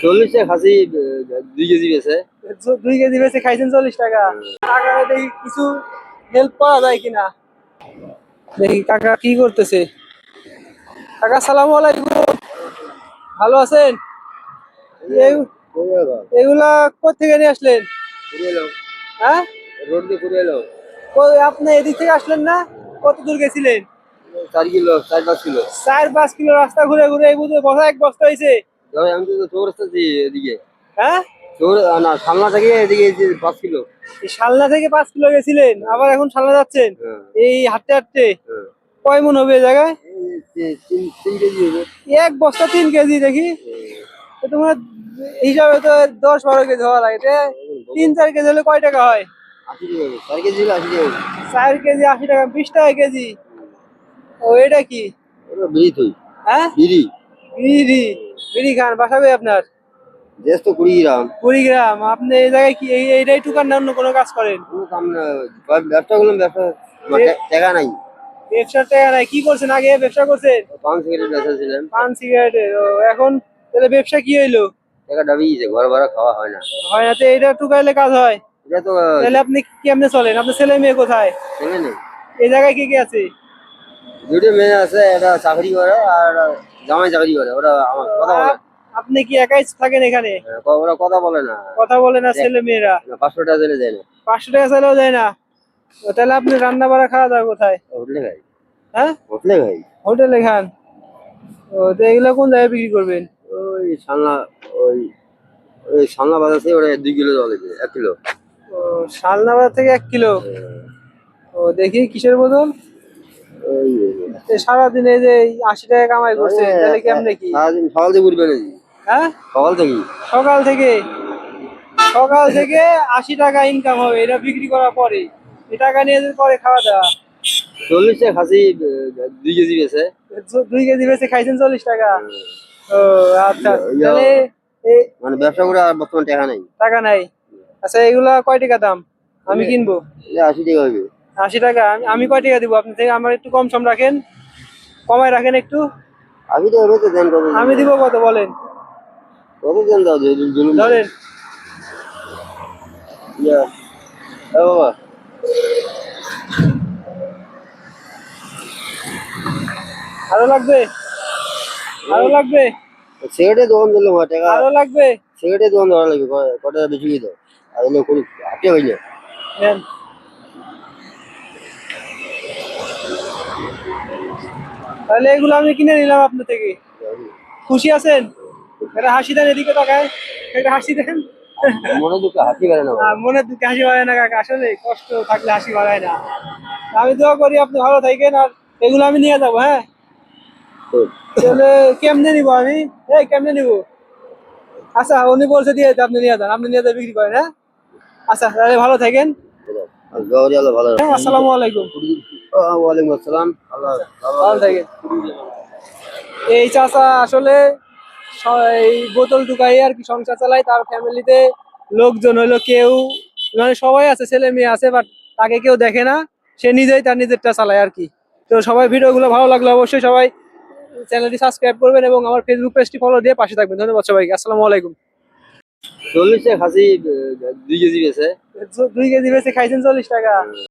চল্লিশ টাকা খাসি দুই কেজি বেছে দুই কেজি বেশি খাইছেন চল্লিশ টাকা। দেখি কিছু হেল্প পাওয়া যায় কিনা? দেখি কাকা কি করতেছে? কাকা সালাম আলাইকুম। ভালো আছেন? এই- এগুলা কোথেকে নিয়ে আসলেন? হ্যাঁ? রোড দিয়ে ঘুরে এলো আপনি এদিক থেকে আসলেন না? কত দূর গেছিলেন? চার কিলো চার পাঁচ কিলো। চার পাঁচ কিলো রাস্তা ঘুরে ঘুরে এই বুঝে বসা এক বস্তা হয়েছে আমি তো চৌরাস্তা এদিকে। হ্যাঁ? না সামনা থেকে এদিকে পাঁচ কিলো। শালনা থেকে পাঁচ কিলো গেছিলেন আবার এখন শালনা যাচ্ছেন? হ্যাঁ। এই হাঁটতে হাঁটতে হ্যাঁ। কয় মন হবে জায়গায়? তিন তিন কেজি এক বস্তা তিন কেজি দেখি। তো তোমার হিসাবে তো দশ বারো কেজি হওয়া লাগে তিন চার কেজি হলে কয় টাকা হয়? চার কেজি আশি টাকা বিশ টাকা কেজি। ও এটা কি? বিড়ি তুই হ্যাঁ? বিড়ি। বিড়ি। বিড়ি খান বাসাবে আপনার? দেশ তো কুড়িগ্রাম। আপনি এই জায়গায় কি এই এইটাই টুকার না অন্য কোনো কাজ করেন? কোনো কাম না ব্যবসা করলাম ব্যবসা টাকা নাই। ব্যবসার টাকা নাই। কি করছেন? আগে ব্যবসা করছেন? পান সিগারেট ব্যবসা ছিলাম পান সিগারেটের। এখন তাহলে ব্যবসা কি হইল? টাকা ঘর ভাড়া খাওয়া হয় না। হয় না তো এইটা টুকাইলে কাজ হয়। এটা তো তাহলে আপনি কেমনে চলেন? আপনার ছেলে মেয়ে কোথায়? ছেলে নেই। এই জায়গায় কি কি আছে? দুটো মেয়ে আছে একটা চাকরি করে আর জামাই চাকরি করে ওরা আমার কথা বলে। আপনি কি একাই থাকেন এখানে? না। ওরা কথা বলে না। কথা বলে না ছেলে মেয়েরা। না, পাঁচশো টাকা দিলে দেয় না। পাঁচশো টাকা চাইলেও দেয় না। তাহলে আপনি রান্না বাড়া খাওয়া দাওয়া কোথায়? হোটেলে খাই। হ্যাঁ? হোটেলে খাই। হোটেলে খান। ও তো এগুলো কোন জায়গায় বিক্রি করবেন? ওই সালনা ওই ওই সালনা বাজার থেকে ওরা দুই কিলো জল এক কিলো। ও শালনাবাদ থেকে এক কিলো? ও দেখি কিসের বোতল সারাদিন এই যে আশি টাকা কামাই করছে তাহলে কেমনে কি? সকাল থেকে উঠবে হ্যাঁ? সকাল থেকে। সকাল থেকে? সকাল থেকে আশি টাকা ইনকাম হবে এটা বিক্রি করার পরে। টাকা নিয়ে পরে খাওয়া দাওয়া। চল্লিশ টাকা খাসি দুই কেজি বেছে দুই কেজি খাইছেন চল্লিশ টাকা? ও আচ্ছা তাহলে মানে ব্যবসা করে আর বর্তমান টাকা নাই। টাকা নাই। আচ্ছা এগুলা কয় টাকা দাম? আমি কিনবো। আশি টাকা হবে আশি টাকা আমি আমি কয় টাকা দিব? আপনি থেকে আমার একটু কম সম রাখেন। কমায় রাখেন একটু। হবে তো দেন কত আমি দিব কত বলেন। কত দেন দাও ধরেন। ইয়া এ বাবা। আরও লাগবে? আরও লাগবে? সিগারেটের দোকান দিলাম টাকা? আরও লাগবে? সিগারেটের দোকান ধরা লাগবে কটা বেশি দাও? আর কোনো হাটে হয় তাহলে এগুলো আমি কিনে নিলাম আপনার থেকে। খুশি আছেন? এটা হাসি দেন এদিকে তাকায়। এটা হাসি দেন। মনে দুঃখ হাসি না বাবা। দুঃখে হাসি বাড়ায় না কাকা আসলে কষ্ট থাকলে হাসি বাড়ায় না। আমি দোয়া করি আপনি ভালো থাকেন আর এগুলো আমি নিয়ে যাব হ্যাঁ? তাহলে কেমনে নিবো আমি? এই কেমনে নিবো? আচ্ছা উনি বলছে দিয়ে আপনি নিয়ে যান। আপনি নিয়ে যান বিক্রি করেন হ্যাঁ? আচ্ছা তাহলে ভালো থাকেন। হ্যাঁ, আসসালামু আলাইকুম। ওয়ালাইকুম আসসালাম। আল্লাহ আল্লাহ ভালো থাকেন এই চাচা আসলে এই বোতল ঢুকাই আর কি সংসার চালায় তার ফ্যামিলিতে লোকজন হলো কেউ মানে সবাই আছে ছেলে মেয়ে আছে বাট তাকে কেউ দেখে না সে নিজেই তার নিজেরটা চালায় আর কি। তো সবাই ভিডিওগুলো ভালো লাগল অবশ্যই সবাই চ্যানেলটি সাবস্ক্রাইব করবেন এবং আমার ফেসবুক পেজটি ফলো দিয়ে পাশে থাকবেন। ধন্যবাদ সবাইকে আসসালামু আলাইকুম। চল্লিশ টাকা খাসি দুই কেজি বেছে দুই কেজি বেশি খাইছেন চল্লিশ টাকা।